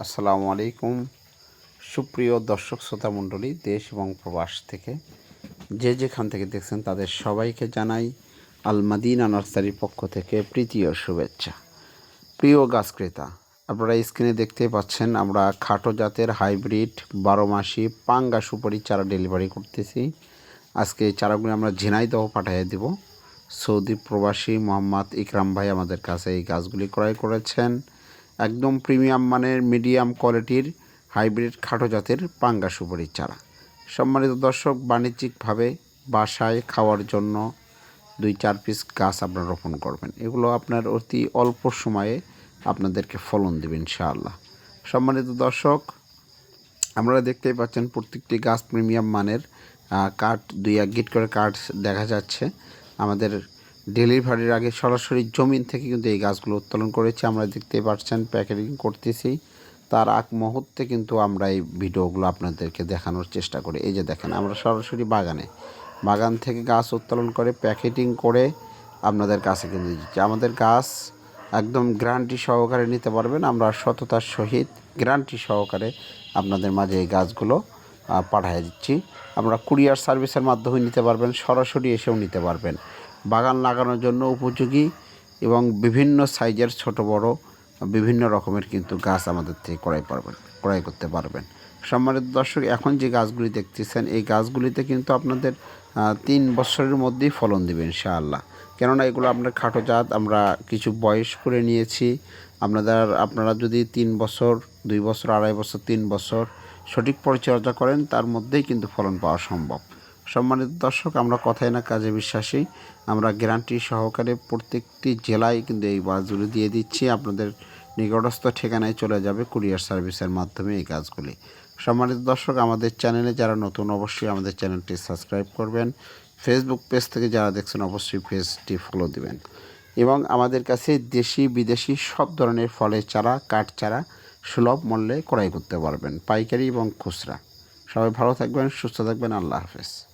আসসালামু আলাইকুম। সুপ্রিয় দর্শক শ্রোতা মণ্ডলী, দেশ এবং প্রবাস থেকে যে যেখান থেকে দেখছেন তাদের সবাইকে জানাই আলমাদিনা নার্সারির পক্ষ থেকে প্রীতি ও শুভেচ্ছা। প্রিয় গাছ ক্রেতা, আপনারা স্ক্রিনে দেখতে পাচ্ছেন আমরা খাটো জাতের হাইব্রিড বারো মাসি পাঙ্গা সুপারি চারা ডেলিভারি করতেছি। আজকে এই চারাগুলো আমরা ঝিনাইদহ পাঠিয়ে দেব। সৌদি প্রবাসী মোহাম্মদ ইকরাম ভাই আমাদের কাছে এই গাছগুলি ক্রয় করেছেন। একদম প্রিমিয়াম মানের, মিডিয়াম কোয়ালিটির, হাইব্রিড খাটো জাতের পাঙ্গা সুপারির চারা। সম্মানিত দর্শক, বাণিজ্যিকভাবে বাসায় খাওয়ার জন্য দুই চার পিস গাছ আপনারা রোপণ করবেন। এগুলো আপনার অতি অল্প সময়ে আপনাদেরকে ফলন দেবে ইনশাআল্লাহ। সম্মানিত দর্শক, আপনারা দেখতেই পাচ্ছেন প্রত্যেকটি গাছ প্রিমিয়াম মানের কাঠ দুই এক গিট করে কাঠ দেখা যাচ্ছে। আমাদের ডেলিভারির আগে সরাসরি জমিন থেকে কিন্তু এই গাছগুলো উত্তোলন করেছি। আমরা দেখতেই পাচ্ছেন, প্যাকেটিং করতেছি। তার আগ মুহূর্তে কিন্তু আমরা এই ভিডিওগুলো আপনাদেরকে দেখানোর চেষ্টা করি। এই যে দেখেন, আমরা সরাসরি বাগানে, বাগান থেকে গাছ উত্তোলন করে, প্যাকেটিং করে আপনাদের কাছে কিন্তু দিচ্ছি আমাদের গাছ একদম গ্যারান্টি সহকারে নিতে পারবেন। আমরা সততার সহিত গ্যারান্টি সহকারে আপনাদের মাঝে এই গাছগুলো পাঠিয়ে দিচ্ছি। আমরা কুরিয়ার সার্ভিসের মাধ্যমে নিতে পারবেন, সরাসরি এসেও নিতে পারবেন। বাগান লাগানোর জন্য উপযোগী এবং বিভিন্ন সাইজের ছোট বড় বিভিন্ন রকমের কিন্তু গাছ আমাদের থেকে ক্রয় পারবেন, ক্রয় করতে পারবেন। সম্মানিত দর্শক, এখন যে গাছগুলি দেখতেছেন, এই গাছগুলিতে কিন্তু আপনাদের তিন বছরের মধ্যেই ফলন দেবে ইনশাআল্লাহ। কেননা এগুলো আপনার খাটো জাত, আমরা কিছু বয়স করে নিয়েছি। আপনাদের, আপনারা যদি তিন বছর, দুই বছর, আড়াই বছর, তিন বছর সঠিক পরিচর্যা করেন, তার মধ্যেই কিন্তু ফলন পাওয়া সম্ভব। সম্মানিত দর্শক, আমরা কথায় না কাজে বিশ্বাসী। আমরা গ্যারান্টি সহকারে প্রত্যেকটি জেলায় কিন্তু এই বাসগুলি দিয়ে দিচ্ছি। আপনাদের নিকটস্থ ঠিকানায় চলে যাবে কুরিয়ার সার্ভিসের মাধ্যমে এই কাজগুলি। সম্মানিত দর্শক, আমাদের চ্যানেলে যারা নতুন, অবশ্যই আমাদের চ্যানেলটি সাবস্ক্রাইব করবেন। ফেসবুক পেজ থেকে যারা দেখছেন, অবশ্যই পেজটি ফলো দিবেন। এবং আমাদের কাছে দেশি, বিদেশি সব ধরনের ফলের চারা, কাঠ চারা সুলভ মূল্যে ক্রয় করতে পারবেন। পাইকারি এবং খুচরা। সবাই ভালো থাকবেন, সুস্থ থাকবেন। আল্লাহ হাফেজ।